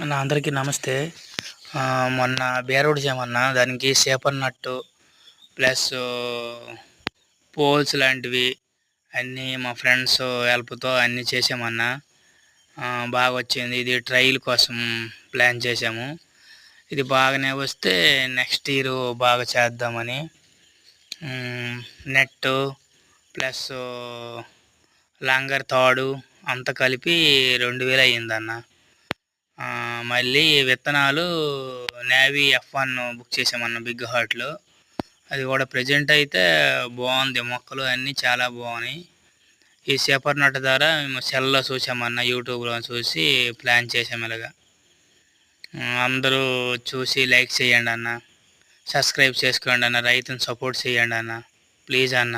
నా అందరికీ నమస్తే. మొన్న బేరోడ్ చేయమన్న దానికి సేపర్ నట్టు ప్లస్ పోల్స్ లాంటివి అన్నీ మా ఫ్రెండ్స్ హెల్ప్తో అన్నీ చేసామన్నా. బాగా వచ్చింది ఇది ట్రయల్ కోసం ప్లాన్ చేసాము ఇది బాగానే వస్తే నెక్స్ట్ ఇయర్ బాగా చేద్దామని. నెట్ ప్లస్ లాంగర్ తాడు అంతా కలిపి రెండు వేలు అయ్యిందన్నా. మళ్ళీ విత్తనాలు నేవీ ఎఫ్ వన్ బుక్ చేసామన్న బిగ్ హార్ట్లో అది కూడా ప్రజెంట్ అయితే బాగుంది. మొక్కలు అన్నీ చాలా బాగున్నాయి. ఈ సేపర్ నట్ ద్వారా మేము సెల్లో చూసామన్న యూట్యూబ్లో చూసి ప్లాన్ చేసాము ఇలాగా. అందరూ చూసి లైక్ చేయండి అన్న. సబ్స్క్రైబ్ చేసుకోండి అన్న. రైతుని సపోర్ట్ చేయండి అన్న. ప్లీజ్ అన్న.